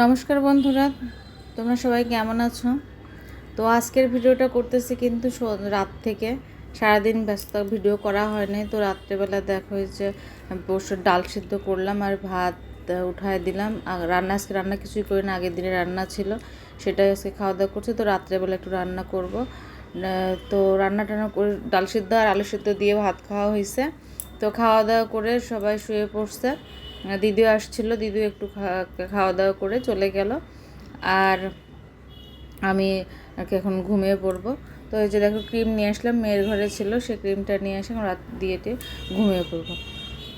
নমস্কার বন্ধুরা, তোমরা সবাই কেমন আছো? তো আজকের ভিডিওটা করতেছি কিন্তু রাত থেকে। সারাদিন ব্যস্ত ভিডিও করা হয়নি তো রাত্রেবেলা দেখা হয়েছে বসে ডাল সিদ্ধ করলাম আর ভাত উঠায় দিলাম। রান্না, আজকে রান্না কিছুই করি না, আগের দিনে রান্না ছিল, সেটাই আজকে খাওয়া দাওয়া করছি, তো রাত্রেবেলা একটু রান্না করব। তো রান্না টান্না করে, ডাল সিদ্ধ আর আলু সিদ্ধ দিয়ে ভাত খাওয়া হয়েছে। তো খাওয়া দাওয়া করে সবাই শুয়ে পড়ছে। দিদিও আসছিল, দিদিও একটু খাওয়া দাওয়া করে চলে গেল। আর আমি এখন ঘুমিয়ে পড়ব। তো এই যে দেখো, ক্রিম নিয়ে আসলাম, মেয়ের ঘরে ছিল সেই ক্রিমটা নিয়ে এখন রাত দিয়ে ঘুমিয়ে পড়ব।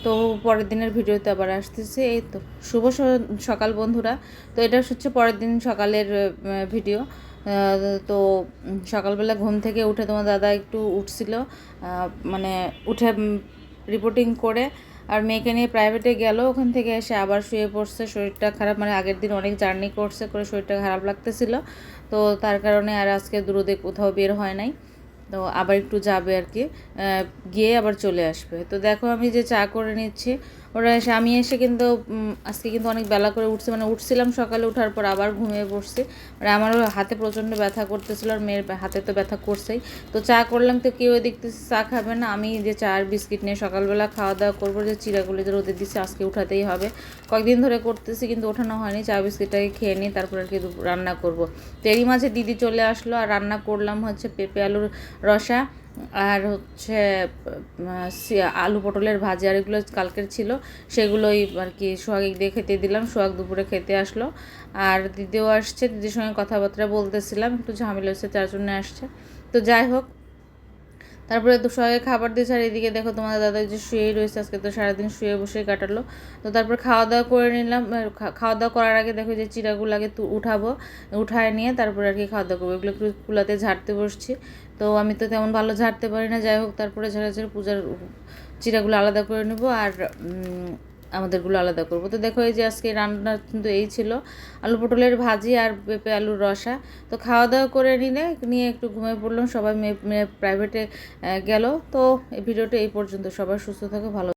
তো পরের দিনের ভিডিওতে আবার আসতেছে, এই তো। শুভ সকাল বন্ধুরা। তো এটা হচ্ছে পরের দিন সকালের ভিডিও। তো সকালবেলা ঘুম থেকে উঠে তোমার দাদা একটু উঠছিল। মানে উঠে রিপোর্টিং করে। আর মেয়েকে নিয়ে প্রাইভেটে গেল, ওখান থেকে এসে আবার শুয়ে পড়ছে, শরীরটা খারাপ মানে আগের দিন অনেক জার্নি করছে, করে শরীরটা খারাপ লাগতেছিল। তো তার কারণে আর আজকে দূরদে কোথাও বের হয় নাই। তো আবার একটু যাবে আর কি। গিয়ে আবার চলে আসবে। তো দেখো আমি যে চা করে নিচ্ছি ওরা এসে, আমি এসে কিন্তু আজকে কিন্তু অনেক বেলা করে উঠছি মানে উঠছিলাম সকালে ওঠার পর আবার ঘুমিয়ে পড়ছি। মানে আমারও হাতে প্রচণ্ড ব্যথা করতেছিল আর মেয়ের হাতে তো ব্যথা করছেই। তো চা করলাম তো কেউ দেখতেছি চা খাবে না। আমি যে চা আর বিস্কিট নিয়ে সকালবেলা খাওয়া দাওয়া করব, যে চিরাগুলি যে রোদে দিচ্ছে, আজকে উঠাতেই হবে। কয়েকদিন ধরে করতেছি, কিন্তু ওঠানো হয়নি। চা, বিস্কিটটাকে খেয়ে নিই তারপর আর কি রান্না করব। তো এরই মাঝে দিদি চলে আসলো, আর রান্না করলাম হচ্ছে পেঁপে আলুর রসা। আর হচ্ছে আলু পটলের ভাজি আর এগুলো কালকের ছিল, সেগুলোই আর কি সোহাগ দিয়ে খেতে দিলাম, সোহাগ দুপুরে খেতে আসলো। আর দিদিও আসছে, দিদির সঙ্গে কথাবার্তা বলতেছিলাম, একটু ঝামেলা হচ্ছে তার জন্য আসছে। তো যাই হোক তারপরে তো সবাই খাবার দিয়েছে, আর এদিকে দেখো তোমাদের দাদা যে শুয়েই রয়েছে, আজকে তো সারাদিন শুয়ে বসে কাটালো। তো তারপর খাওয়া দাওয়া করে নিলাম খাওয়া দাওয়া করার আগে দেখো যে চিরাগুলো আগে উঠাবো, উঠায় নিয়ে তারপরে আর কি খাওয়া দাওয়া করব। এগুলো একটু কুলাতে ঝাড়তে বসছি। তো আমি তো তেমন ভালো ঝাড়তে পারি না, যাই হোক, তারপরে ঝাড়া ঝাড়ে পূজার চিরাগুলো আলাদা করে নেব। আর আমাদেরগুলো আলাদা করব। তো দেখো এই যে আজকে রান্না কিন্তু এই ছিল। আলু পটলের ভাজি আর পেঁপে আলুর রসা। তো খাওয়া দাওয়া করে নিলে, নিয়ে একটু ঘুমিয়ে পড়লাম। সবাই মেয়ে প্রাইভেটে গেল। তো এই ভিডিওটা এই পর্যন্ত। সবাই সুস্থ থাকো, ভালো